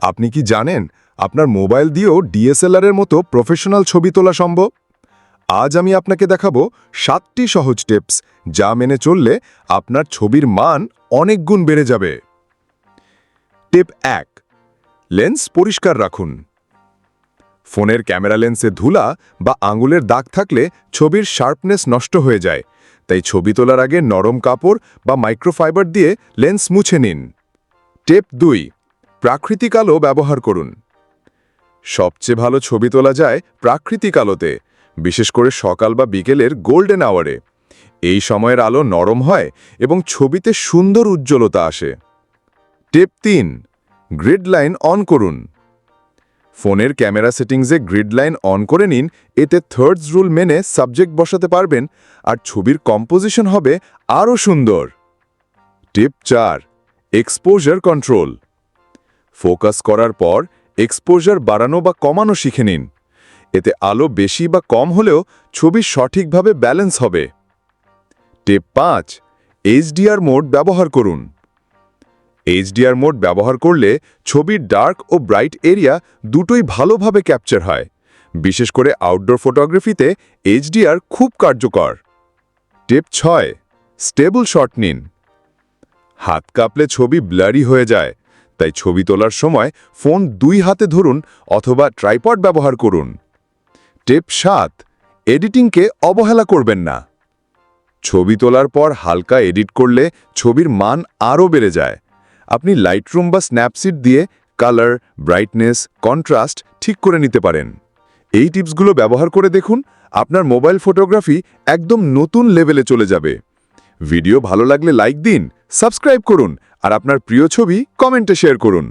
আপনি কি জানেন আপনার মোবাইল দিয়েও ডিএসএলআর এর মতো প্রফেশনাল ছবি তোলা সম্ভব? আজ আমি আপনাকে দেখাবো সাতটি সহজ টিপস যা মেনে চললে আপনার ছবির মান অনেক গুণ বেড়ে যাবে। টিপ এক, লেন্স পরিষ্কার রাখুন। ফোনের ক্যামেরা লেন্সে ধুলা বা আঙুলের দাগ থাকলে ছবির শার্পনেস নষ্ট হয়ে যায়, তাই ছবি তোলার আগে নরম কাপড় বা মাইক্রোফাইবার দিয়ে লেন্স মুছে নিন। টেপ দুই প্রাকৃতিক আলো ব্যবহার করুন। সবচেয়ে ভালো ছবি তোলা যায় প্রাকৃতিক আলোতে, বিশেষ করে সকাল বা বিকেলের গোল্ডেন আওয়ারে এই সময়ের আলো নরম হয় এবং ছবিতে সুন্দর উজ্জ্বলতা আসে। টেপ তিন গ্রিড লাইন অন করুন। ফোনের ক্যামেরা সেটিংসে গ্রিড লাইন অন করে নিন, এতে থার্ডস রুল মেনে সাবজেক্ট বসাতে পারবেন, আর ছবির কম্পোজিশন হবে আরও সুন্দর। টিপ চার এক্সপোজার কন্ট্রোল ফোকাস করার পর এক্সপোজার বাড়ানো বা কমানো শিখে নিন। এতে আলো বেশি বা কম হলেও ছবি সঠিকভাবে ব্যালেন্স হবে। টেপ পাঁচ এইচডিআর মোড ব্যবহার করুন। এইচডিআর মোড ব্যবহার করলে ছবির ডার্ক ও ব্রাইট এরিয়া দুটোই ভালোভাবে ক্যাপচার হয়। বিশেষ করে আউটডোর ফটোগ্রাফিতে এইচডিআর খুব কার্যকর। টেপ ছয় স্টেবল শট নিন। হাত কাঁপলে ছবি ব্লারি হয়ে যায় তাই ছবি তোলার সময় ফোন দুই হাতে ধরুন অথবা ট্রাইপড ব্যবহার করুন। টেপ সাত, এডিটিংকে অবহেলা করবেন না। ছবি তোলার পর হালকা এডিট করলে ছবির মান আরও বেড়ে যায়। আপনি লাইটরুম বা স্ন্যাপসিট দিয়ে কালার ব্রাইটনেস কন্ট্রাস্ট ঠিক করে নিতে পারেন। এই টিপসগুলো ব্যবহার করে দেখুন, আপনার মোবাইল ফটোগ্রাফি একদম নতুন লেভেলে চলে যাবে। ভিডিও ভালো লাগলে লাইক দিন, সাবস্ক্রাইব করুন আর আপনার প্রিয় ছবি কমেন্টে শেয়ার করুন।